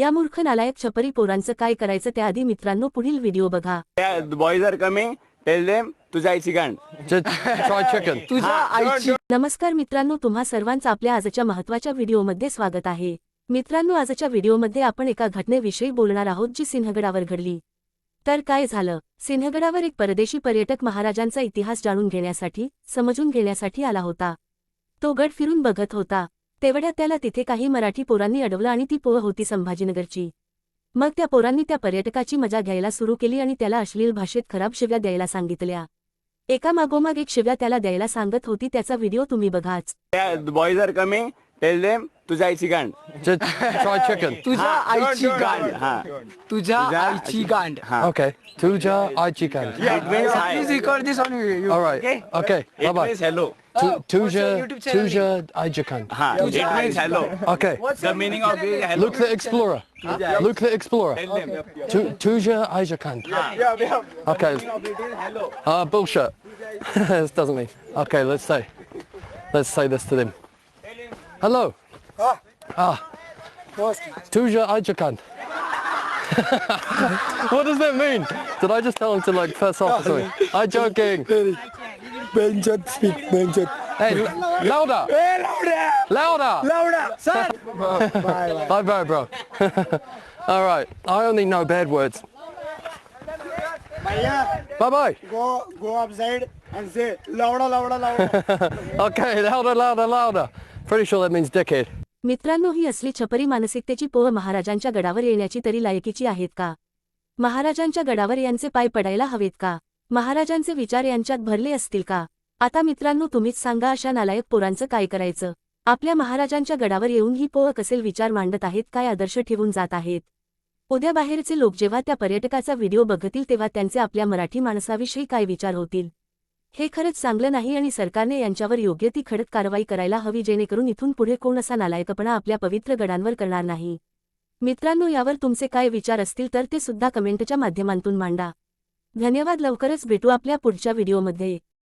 या मूर्ख नालायक छपरी पोरांचं काय करायचं त्याआधी मित्रांनो पुढील व्हिडिओ बघा. Boys are coming tell them तुझ्या आईची गांड नमस्कार मित्रांनो तुम्हा सर्वांचं आपल्या आजच्या महत्त्वाच्या व्हिडिओमध्ये स्वागत आहे. मित्रांनो आजच्या व्हिडिओमध्ये आपण एका घटनेविषयी बोलणार आहोत जी सिंहगडावर घडली. तर काय झालं? सिंहगडावर एक परदेशी पर्यटक महाराजांचा इतिहास जाणून घेण्यासाठी समजून घेण्यासाठी आला होता. तो गड फिरून बघत होता. तेवढ्यात त्याला तिथे काही मराठी पोरांनी अडवलं आणि ती पोह होती संभाजीनगरची. मग त्या पोरांनी त्या पर्यटकाची मजा घ्यायला सुरू केली आणि त्याला अश्लील भाषेत खराब शिव्या द्यायला सांगितल्या. एका मागोमाग एक शिव्या त्याला द्यायला सांगत होती त्याचा व्हिडिओ तुम्ही बघाच. Boys are coming tail them तुझ्या आईची गांड Just try chicken. तुझ्या आईची गांड हा तुझ्या तुझ्या आईची गांड हा Okay. Tuja Aichikan. It means hi please record this on All right. Okay. Bye it bye. Means hello Tu- what's Tuja your YouTube channel Tuja Aichikan. हा it means hello Okay. The meaning of hello Luke the Explorer. Luke the Explorer. Tu- Tuja Aichikan. Okay. Uh, bullshit. this doesn't mean. Okay, let's say. Let's say this to them. Hello. Ah. Ah. Tuja Ajakan. what does that mean? Did I just tell him to like first off or something? I'm joking. Benjot speak Benjot. Hey, louder. Hey, louder. Louder. Louder. Son. bye, bye. bye, bye, bro. All right. I only know bad words. Bye bye. Go, go upside and say louder, louder, louder. okay, louder, louder, louder. Pretty sure that means dickhead. मित्रांनो ही असली छपरी मानसिकतेची पोह महाराजांच्या गडावर येण्याची तरी लायकीची आहेत का? महाराजांच्या गडावर यांचे पाय पडायला हवेत का? महाराजांचे विचार यांच्यात भरले असतील का? आता मित्रांनो तुम्हीच सांगा अशा नालायक पोरांचं काय करायचं? आपल्या महाराजांच्या गडावर येऊन ही पोह कसेल विचार मांडत आहेत काय आदर्श ठेवून जात आहेत? उद्या बाहेरचे लोक जेव्हा त्या पर्यटकाचा व्हिडिओ बघतील तेव्हा त्यांचे आपल्या मराठी माणसाविषयी काय विचार होतील? हे खरंच चांगलं नाही आणि सरकारने यांच्यावर योग्य ती खडक कारवाई करायला हवी जेणेकरून इथून पुढे कोण असा नालायकपणा आपल्या पवित्र गडांवर करणार नाही. मित्रांनो यावर तुमचे काय विचार असतील तर ते सुद्धा कमेंटच्या माध्यमातून मांडा. धन्यवाद लवकरच भेटू आपल्या पुढच्या व्हिडिओमध्ये.